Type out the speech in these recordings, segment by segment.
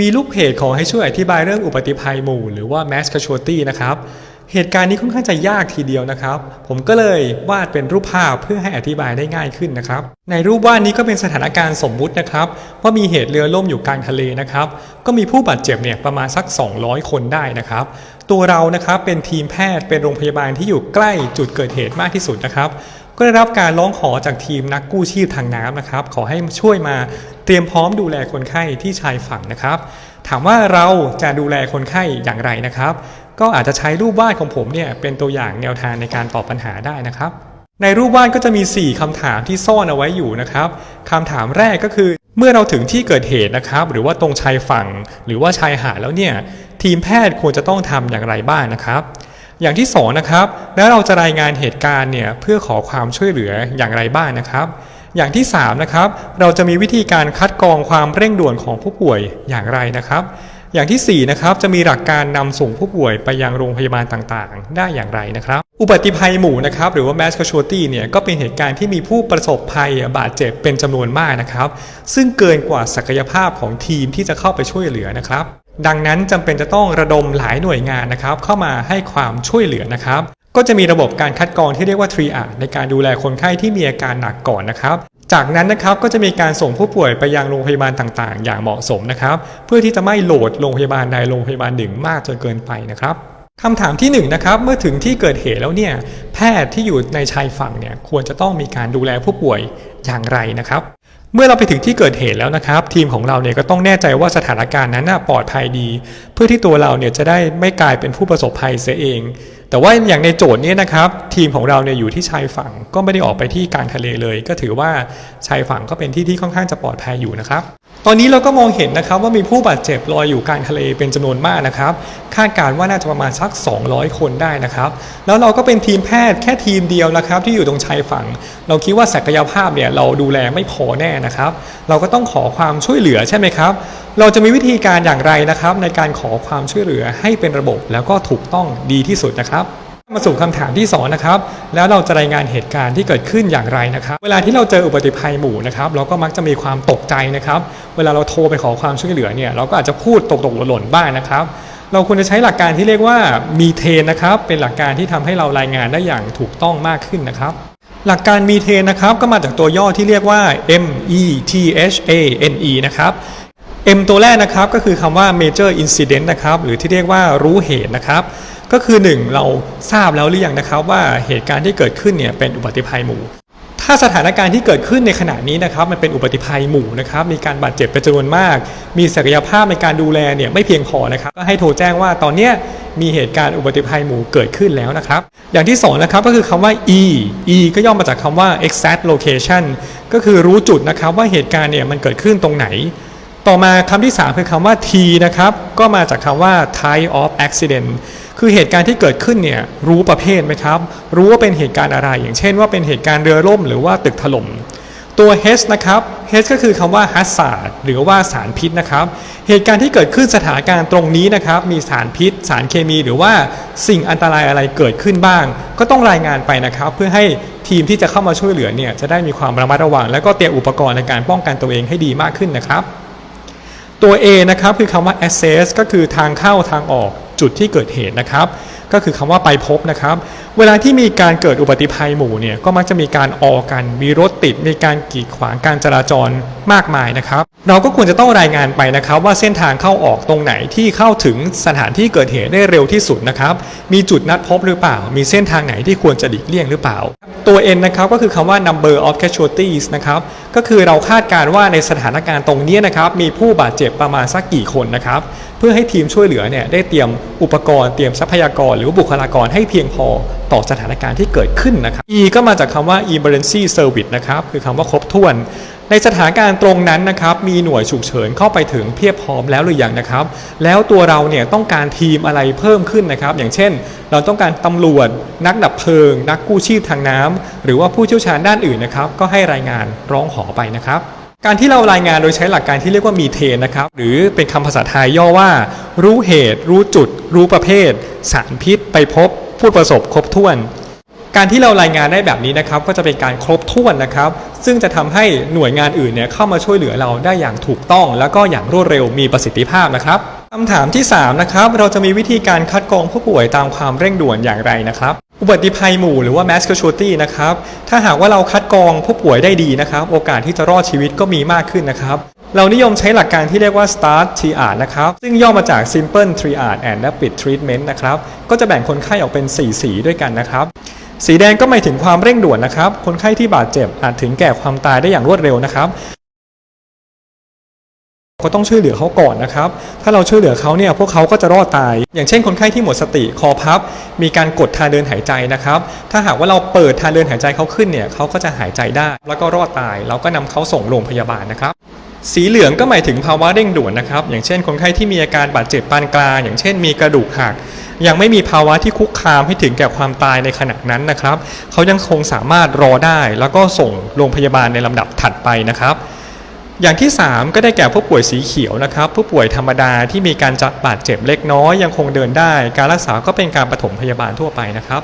มีลูกเพจขอให้ช่วยอธิบายเรื่องอุบัติภัยหมู่ หรือว่า mass casualty นะครับ เหตุการณ์นี้ค่อนข้างจะยากทีเดียวนะครับ ผมก็เลยวาดเป็นรูปภาพเพื่อให้อธิบายได้ง่ายขึ้นนะครับ ในรูปวาดนี้ก็เป็นสถานการณ์สมมุตินะครับว่ามีเหตุเรือล่มอยู่กลางทะเลนะครับ ก็มีผู้บาดเจ็บเนี่ยประมาณสัก 200 คนได้นะครับ ตัวเรานะครับเป็นทีมแพทย์เป็นโรงพยาบาลที่อยู่ใกล้จุดเกิดเหตุมากที่สุดนะครับ ก็ได้รับการร้องขอจากทีมนักกู้ชีพทางน้ำนะครับ ขอให้ช่วยมาเตรียมพร้อมดูแลคนไข้ที่ชายฝั่งนะครับ ถามว่าเราจะดูแลคนไข้อย่างไรนะครับ ก็อาจจะใช้รูปวาดของผมเนี่ยเป็นตัวอย่างแนวทางในการตอบปัญหาได้นะครับ ในรูปวาดก็จะมี 4คำถามที่ซ่อนเอาไว้อยู่นะครับคำถามแรกก็คือเมื่อเราถึงที่เกิดเหตุนะครับ หรือว่าตรงชายฝั่ง หรือว่าชายหาดแล้วเนี่ยทีมแพทย์ควรจะต้องทำอย่างไรบ้างนะครับ อย่างที่สองนะครับแล้วเราจะรายงานเหตุการณ์เนี่ยเพื่อขอความช่วยเหลืออย่างไรบ้างนะครับ อย่างที่3นะครับเราจะมีวิธีการคัดกรองความเร่งด่วนของผู้ป่วยอย่างไรนะครับ อย่างทีสี่4นะครับจะมีหลักการนำส่งผู้ป่วยไปยังโรงพยาบาลต่างๆ ได้อย่างไรนะครับ อุบัติภัยหมู่นะครับหรือว่า mass casualty เนี่ยก็เป็นเหตุการณ์ที่มีผู้ประสบภัยบาดเจ็บเป็นจำนวนมากนะครับ ซึ่งเกินกว่าศักยภาพของทีมที่จะเข้าไปช่วยเหลือนะครับ ดังนั้นจำเป็นจะต้องระดมหลายหน่วยงานนะครับ เข้ามาให้ความช่วยเหลือนะครับ ก็จะมีระบบการคัดกรองที่เรียกว่า triage ในการดูแลคนไข้ที่มีอาการหนักก่อนนะครับ จากนั้นนะครับก็จะมีการส่งผู้ป่วยไปยังโรงพยาบาลต่างๆ อย่างเหมาะสมนะครับ เพื่อที่จะไม่โหลดโรงพยาบาลใดโรงพยาบาลหนึ่งมากจนเกินไปนะครับคำถามที่1นงนะครับเมื่อถึงที่เกิดเหตุแล้วเนี่ยแพทย์ที่อยู่ในชายฝั่งเนี่ยควรจะต้องมีการดูแลผู้ป่วยอย่างไรนะครับ เมื่อเราไปถึงที่เกิดเหตุแล้วนะครับ ทีมของเราเนี่ยก็ต้องแน่ใจว่าสถานการณ์นั้นปลอดภัยดี เพื่อที่ตัวเราเนี่ยจะได้ไม่กลายเป็นผู้ประสบภัยเสียเอง แต่ว่าอย่างในโจทย์นี้นะครับทีมของเราเนี่ยอยู่ที่ชายฝั่งก็ไม่ได้ออกไปที่กลางทะเลเลย ก็ถือว่าชายฝั่งก็เป็นที่ที่ค่อนข้างจะปลอดภัยอยู่นะครับ ตอนนี้เราก็มองเห็นนะครับว่ามีผู้บาดเจ็บลอยอยู่กลางทะเลเป็นจำนวนมากนะครับ คาดการณ์ว่าน่าจะประมาณสัก 200 คนได้นะครับ แล้วเราก็เป็นทีมแพทย์แค่ทีมเดียวนะครับ ที่อยู่ตรงชายฝั่ง เราคิดว่าศักยภาพเนี่ยเราดูแลไม่พอแน่นะครับ เราก็ต้องขอความช่วยเหลือใช่ไหมครับ เราจะมีวิธีการอย่างไรนะครับ ในการขอความช่วยเหลือให้เป็นระบบแล้วก็ถูกต้องดีที่สุดนะครับมาสู่คำถามที่สองนะครับแล้วเราจะรายงานเหตุการณ์ที่เกิดขึ้นอย่างไรนะครับ เวลาที่เราเจออุบัติภัยหมู่นะครับเราก็มักจะมีความตกใจนะครับ เวลาเราโทรไปขอความช่วยเหลือเนี่ยเราก็อาจจะพูดตกๆหล่นบ้างนะครับ เราควรจะใช้หลักการที่เรียกว่ามีเทนนะครับ เป็นหลักการที่ทำให้เรารายงานได้อย่างถูกต้องมากขึ้นนะครับ หลักการมีเทนนะครับก็มาจากตัวย่อที่เรียกว่า M E T H A N E นะครับ M ตัวแรกนะครับก็คือคำว่า major incident นะครับหรือที่เรียกว่ารู้เหตุนะครับ ก็คือ 1 เราทราบแล้วหรือยังนะครับ ว่าเหตุการณ์ที่เกิดขึ้นเนี่ยเป็นอุบัติภัยหมู่ ถ้าสถานการณ์ที่เกิดขึ้นในขณะนี้นะครับ มันเป็นอุบัติภัยหมู่นะครับ มีการบาดเจ็บเป็นจำนวนมาก มีศักยภาพในการดูแลเนี่ยไม่เพียงพอนะครับ ก็ให้โทรแจ้งว่าตอนเนี้ยมีเหตุการณ์อุบัติภัยหมู่เกิดขึ้นแล้วนะครับ อย่างที่สองนะครับก็คือคำว่า E E ก็ย่อมาจากคำว่า exact location ก็คือรู้จุดนะครับว่าเหตุการณ์เนี่ยมันเกิดขึ้นตรงไหน ต่อมาคำที่ 3 คือคำว่า T นะครับ ก็มาจากคำว่า type of accident คือเหตุการณ์ที่เกิดขึ้นเนี่ยรู้ประเภทไหมครับ รู้ว่าเป็นเหตุการณ์อะไร อย่างเช่นว่าเป็นเหตุการณ์เรือล่มหรือว่าตึกถล่มตัว H นะครับ H ก็คือคำว่า hazard หรือว่าสารพิษนะครับ เหตุการณ์ที่เกิดขึ้นสถานการณ์ตรงนี้นะครับ มีสารพิษ สารเคมี หรือว่าสิ่งอันตรายอะไรเกิดขึ้นบ้าง ก็ต้องรายงานไปนะครับ เพื่อให้ทีมที่จะเข้ามาช่วยเหลือเนี่ยจะได้มีความระมัดระวัง และก็เตรียมอุปกรณ์ในการป้องกันตัวเองให้ดีมากขึ้นนะครับ ตัว A นะครับคือคำว่า access ก็คือทางเข้าทางออกจุดที่เกิดเหตุนะครับ ก็คือคำว่าไปพบนะครับ เวลาที่มีการเกิดอุบัติภัยหมู่เนี่ยก็มักจะมีการออกกัน มีรถติด มีการกีดขวางการจราจรมากมายนะครับ เราก็ควรจะต้องรายงานไปนะครับ ว่าเส้นทางเข้าออกตรงไหนที่เข้าถึงสถานที่เกิดเหตุได้เร็วที่สุดนะครับ มีจุดนัดพบหรือเปล่า มีเส้นทางไหนที่ควรจะหลีกเลี่ยงหรือเปล่า ตัว N นะครับก็คือคำว่า number of casualties นะครับก็คือเราคาดการณ์ว่าในสถานการณ์ตรงนี้นะครับมีผู้บาดเจ็บประมาณสักกี่คนนะครับเพื่อให้ทีมช่วยเหลือเนี่ยได้เตรียมอุปกรณ์เตรียมทรัพยากร หรือบุคลากรให้เพียงพอต่อสถานการณ์ที่เกิดขึ้นนะครับ E ก็มาจากคำว่า emergency service นะครับคือคำว่าครบถ้วน ในสถานการณ์ตรงนั้นนะครับมีหน่วยฉุกเฉินเข้าไปถึงเพียบพร้อมแล้วหรือยังนะครับ แล้วตัวเราเนี่ยต้องการทีมอะไรเพิ่มขึ้นนะครับ อย่างเช่น เราต้องการตำรวจ นักดับเพลิง นักกู้ชีพทางน้ำหรือว่าผู้เชี่ยวชาญด้านอื่นนะครับ ก็ให้รายงานร้องขอไปนะครับการที่เรารายงานโดยใช้หลักการที่เรียกว่ามีเทนนะครับ หรือเป็นคำภาษาไทยย่อว่า รู้เหตุ รู้จุด รู้ประเภท สารพิษ ไปพบ ผู้ประสบครบถ้วน การที่เรารายงานได้แบบนี้นะครับ ก็จะเป็นการครบถ้วนนะครับ ซึ่งจะทำให้หน่วยงานอื่นเนี่ยเข้ามาช่วยเหลือเราได้อย่างถูกต้อง แล้วก็อย่างรวดเร็วมีประสิทธิภาพนะครับคำถามที่3นะครับเราจะมีวิธีการคัดกรองผู้ป่วยตามความเร่งด่วนอย่างไรนะครับอุบัติภัยหมู่หรือว่า mass casualty นะครับ ถ้าหากว่าเราคัดกรองผู้ป่วยได้ดีนะครับ โอกาสที่จะรอดชีวิตก็มีมากขึ้นนะครับ เรานิยมใช้หลักการที่เรียกว่า START triage นะครับ ซึ่งย่อมาจาก Simple Triage and Rapid Treatment นะครับ ก็จะแบ่งคนไข้ออกเป็น 4 สีด้วยกันนะครับ สีแดงก็หมายถึงความเร่งด่วนนะครับ คนไข้ที่บาดเจ็บอาจถึงแก่ความตายได้อย่างรวดเร็วนะครับก็ต้องช่วยเหลือเขาก่อนนะครับ ถ้าเราช่วยเหลือเขาเนี่ยพวกเขาก็จะรอดตาย อย่างเช่นคนไข้ที่หมดสติคอพับ มีการกดทางเดินหายใจนะครับ ถ้าหากว่าเราเปิดทางเดินหายใจเขาขึ้นเนี่ยเขาก็จะหายใจได้ แล้วก็รอดตาย เราก็นำเขาส่งโรงพยาบาลนะครับ สีเหลืองก็หมายถึงภาวะเร่งด่วนนะครับ อย่างเช่น คนไข้ที่มีอาการบาดเจ็บปานกลาง อย่างเช่น มีกระดูกหัก ยังไม่มีภาวะที่คุกคามให้ถึงแก่ความตายในขณะนั้นนะครับ เขายังคงสามารถรอได้ แล้วก็ส่งโรงพยาบาลในลำดับถัดไปนะครับ อย่างที่ 3 ก็ได้แก่ผู้ป่วยสีเขียวนะครับ ผู้ป่วยธรรมดาที่มีการจับาดเจ็บเล็กน้อย ยังคงเดินได้ การรักษาก็เป็นการปฐมพยาบาลทั่วไปนะครับ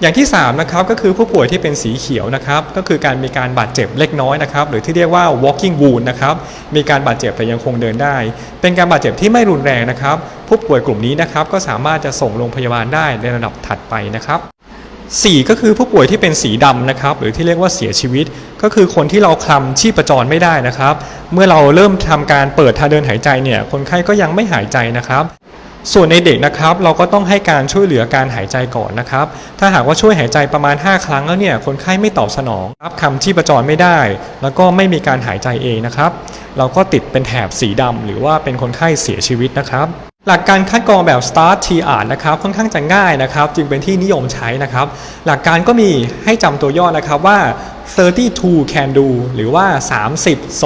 อย่างที่3นะครับก็คือผู้ป่วยที่เป็นสีเขียวนะครับก็คือการมีการบาดเจ็บเล็กน้อยนะครับหรือที่เรียกว่า walking wound นะครับมีการบาดเจ็บแต่ยังคงเดินได้ เป็นการบาดเจ็บที่ไม่รุนแรงนะครับ ผู้ป่วยกลุ่มนี้นะครับก็สามารถจะส่งโรงพยาบาลได้ในระดับถัดไปนะครับสี่ก็คือผู้ป่วยที่เป็นสีดำนะครับหรือที่เรียกว่าเสียชีวิต ก็คือคนที่เราคลำชีพจรไม่ได้นะครับ เมื่อเราเริ่มทำการเปิดทางเดินหายใจเนี่ยคนไข้ก็ยังไม่หายใจนะครับ ส่วนในเด็กนะครับเราก็ต้องให้การช่วยเหลือการหายใจก่อนนะครับ ถ้าหากว่าช่วยหายใจประมาณ 5 ครั้งแล้วเนี่ยคนไข้ไม่ตอบสนองรับคำชีพจรไม่ได้ แล้วก็ไม่มีการหายใจเองนะครับ เราก็ติดเป็นแถบสีดำหรือว่าเป็นคนไข้เสียชีวิตนะครับ หลักการคัดกรองแบบ START tr นะครับค่อนข้างจะง่ายนะครับ จึงเป็นที่นิยมใช้นะครับ หลักการก็มีให้จำตัวย่อนะครับว่า 32 can do หรือว่า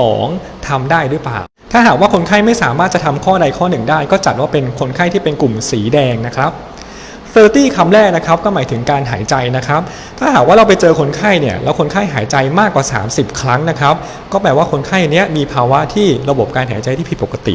32ทำได้หรือเปล่า ถ้าหากว่าคนไข้ไม่สามารถจะทำข้อใดข้อหนึ่งได้ ก็จัดว่าเป็นคนไข้ที่เป็นกลุ่มสีแดงนะครับ30คำแรกนะครับก็หมายถึงการหายใจนะครับ ถ้าหากว่าเราไปเจอคนไข้เนี่ยแล้วคนไข้หายใจมากกว่า 30 ครั้งนะครับ ก็แปลว่าคนไข้เนี้ยมีภาวะที่ระบบการหายใจที่ผิดปกติ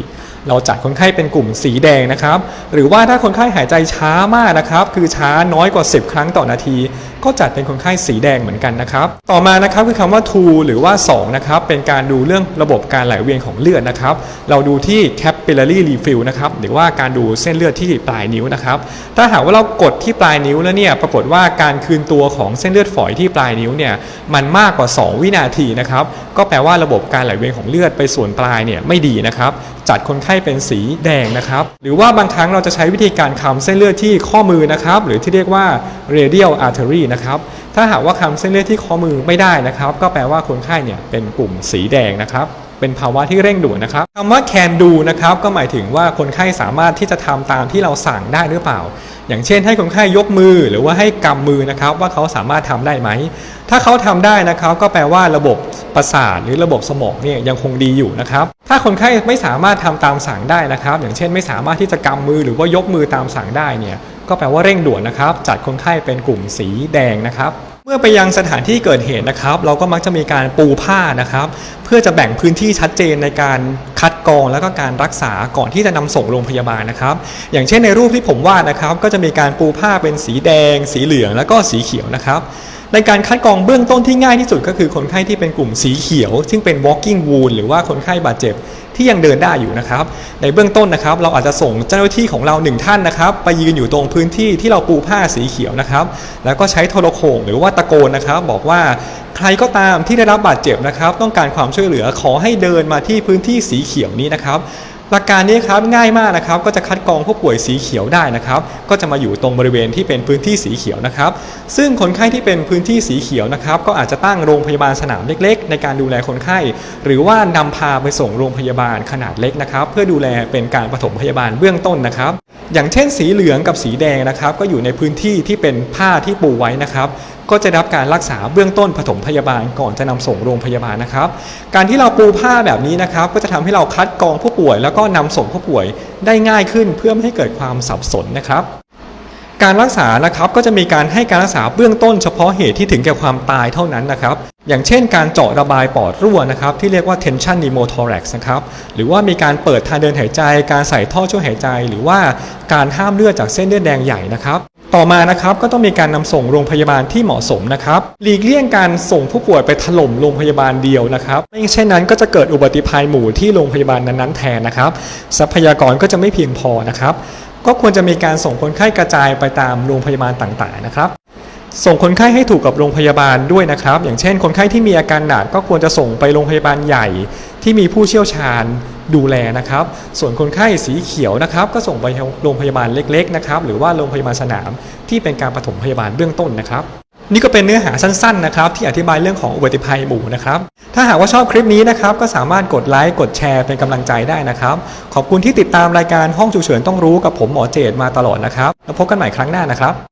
เราจัดคนไข้เป็นกลุ่มสีแดงนะครับ หรือว่าถ้าคนไข้หายใจช้ามากนะครับ คือช้าน้อยกว่า 10 ครั้งต่อนาที ก็จัดเป็นคนไข้สีแดงเหมือนกันนะครับ ต่อมานะครับคือคำว่า to หรือว่า2นะครับเป็นการดูเรื่องระบบการไหลเวียนของเลือดนะครับ เราดูที่ capillary refill นะครับหรือว่าการดูเส้นเลือดที่ปลายนิ้วนะครับถ้าหากว่าเรากดที่ปลายนิ้วแล้วเนี่ยปรากฏว่าการคืนตัวของเส้นเลือดฝอยที่ปลายนิ้วเนี่ยมันมากกว่า 2 วินาทีนะครับก็แปลว่าระบบการไหลเวียนของเลือดไปส่วนปลายเนี่ยไม่ดีนะครับจัดคนไข้เป็นสีแดงนะครับหรือว่าบางครั้งเราจะใช้วิธีการคำเส้นเลือดที่ข้อมือนะครับหรือที่เรียกว่า radial artery นะครับถ้าหากว่าคำเส้นเลือดที่ข้อมือไม่ได้นะครับ ก็แปลว่าคนไข้เนี่ยเป็นกลุ่มสีแดงนะครับ เป็นภาวะที่เร่งด่วนนะครับคำว่า can do นะครับก็หมายถึงว่าคนไข้สามารถที่จะทำตามที่เราสั่งได้หรือเปล่า อย่างเช่น ให้คนไข้ยกมือหรือว่าให้กำมือนะครับว่าเขาสามารถทำได้ไหม ถ้าเขาทำได้นะครับก็แปลว่าระบบประสาทหรือระบบสมองเนี่ยยังคงดีอยู่นะครับ ถ้าคนไข้ไม่สามารถทำตามสั่งได้นะครับ อย่างเช่น ไม่สามารถที่จะกำมือหรือว่ายกมือตามสั่งได้เนี่ยก็แปลว่าเร่งด่วนนะครับ จัดคนไข้เป็นกลุ่มสีแดงนะครับ เมื่อไปยังสถานที่เกิดเหตุนะครับ เราก็มักจะมีการปูผ้านะครับ เพื่อจะแบ่งพื้นที่ชัดเจนในการคัดกรองแล้วก็การรักษาก่อนที่จะนำส่งโรงพยาบาลนะครับ อย่างเช่นในรูปที่ผมวาดนะครับ ก็จะมีการปูผ้าเป็นสีแดง สีเหลือง แล้วก็สีเขียวนะครับในการคัดกรองเบื้องต้นที่ง่ายที่สุดก็คือคนไข้ที่เป็นกลุ่มสีเขียว ซึ่งเป็น walking wound หรือว่าคนไข้บาดเจ็บ ที่ยังเดินได้อยู่นะครับ ในเบื้องต้นนะครับ เราอาจจะส่งเจ้าหน้าที่ของเราหนึ่งท่านนะครับ ไปยืนอยู่ตรงพื้นที่ที่เราปูผ้าสีเขียวนะครับ แล้วก็ใช้โทรโขงหรือว่าตะโกนนะครับ บอกว่าใครก็ตามที่ได้รับบาดเจ็บนะครับ ต้องการความช่วยเหลือขอให้เดินมาที่พื้นที่สีเขียวนี้นะครับ หลักการนี้ครับง่ายมากนะครับก็จะคัดกรองผู้ป่วยสีเขียวได้นะครับ ก็จะมาอยู่ตรงบริเวณที่เป็นพื้นที่สีเขียวนะครับ ซึ่งคนไข้ที่เป็นพื้นที่สีเขียวนะครับ ก็อาจจะตั้งโรงพยาบาลสนามเล็ก ๆ ในการดูแลคนไข้ หรือว่านำพาไปส่งโรงพยาบาลขนาดเล็กนะครับ เพื่อดูแลเป็นการปฐมพยาบาลเบื้องต้นนะครับ อย่างเช่น สีเหลืองกับสีแดงนะครับ ก็อยู่ในพื้นที่ที่เป็นผ้าที่ปูไว้นะครับ ก็จะรับการรักษาเบื้องต้นปฐมพยาบาลก่อนจะนำส่งโรงพยาบาลนะครับ การที่เราปูผ้าแบบนี้นะครับ ก็จะทำให้เราคัดกรองผู้ป่วย แล้วก็นำส่งผู้ป่วยได้ง่ายขึ้นเพื่อไม่ให้เกิดความสับสนนะครับการรักษานะครับก็จะมีการให้การรักษาเบื้องต้นเฉพาะเหตุที่ถึงแก่ความตายเท่านั้นนะครับ อย่างเช่นการเจาะระบายปอดรั่วนะครับที่เรียกว่า tension pneumothorax นะครับหรือว่ามีการเปิดทางเดินหายใจ การใส่ท่อช่วยหายใจ หรือว่าการห้ามเลือดจากเส้นเลือดแดงใหญ่นะครับ ต่อมานะครับก็ต้องมีการนำส่งโรงพยาบาลที่เหมาะสมนะครับหลีกเลี่ยงการส่งผู้ป่วยไปถล่มโรงพยาบาลเดียวนะครับไม่เช่นนั้นก็จะเกิดอุบัติภัยหมู่ที่โรงพยาบาลนั้นๆแทนนะครับ ทรัพยากรก็จะไม่เพียงพอนะครับ ก็ควรจะมีการส่งคนไข้กระจายไปตามโรงพยาบาลต่างๆนะครับ ส่งคนไข้ให้ถูกกับโรงพยาบาลด้วยนะครับ อย่างเช่น คนไข้ที่มีอาการหนักก็ควรจะส่งไปโรงพยาบาลใหญ่ ที่มีผู้เชี่ยวชาญดูแลนะครับ ส่วนคนไข้สีเขียวนะครับ ก็ส่งไปโรงพยาบาลเล็กๆนะครับ หรือว่าโรงพยาบาลสนาม ที่เป็นการปฐมพยาบาลเบื้องต้นนะครับ นี่ก็เป็นเนื้อหาสั้นๆนะครับ ที่อธิบายเรื่องของอุบัติภัยหมู่นะครับ ถ้าหากว่าชอบคลิปนี้นะครับ ก็สามารถกดไลค์กดแชร์เป็นกำลังใจได้นะครับ ขอบคุณที่ติดตามรายการห้องฉุกเฉินต้องรู้กับผมหมอเจตมาตลอดนะครับ แล้วพบกันใหม่ครั้งหน้านะครับ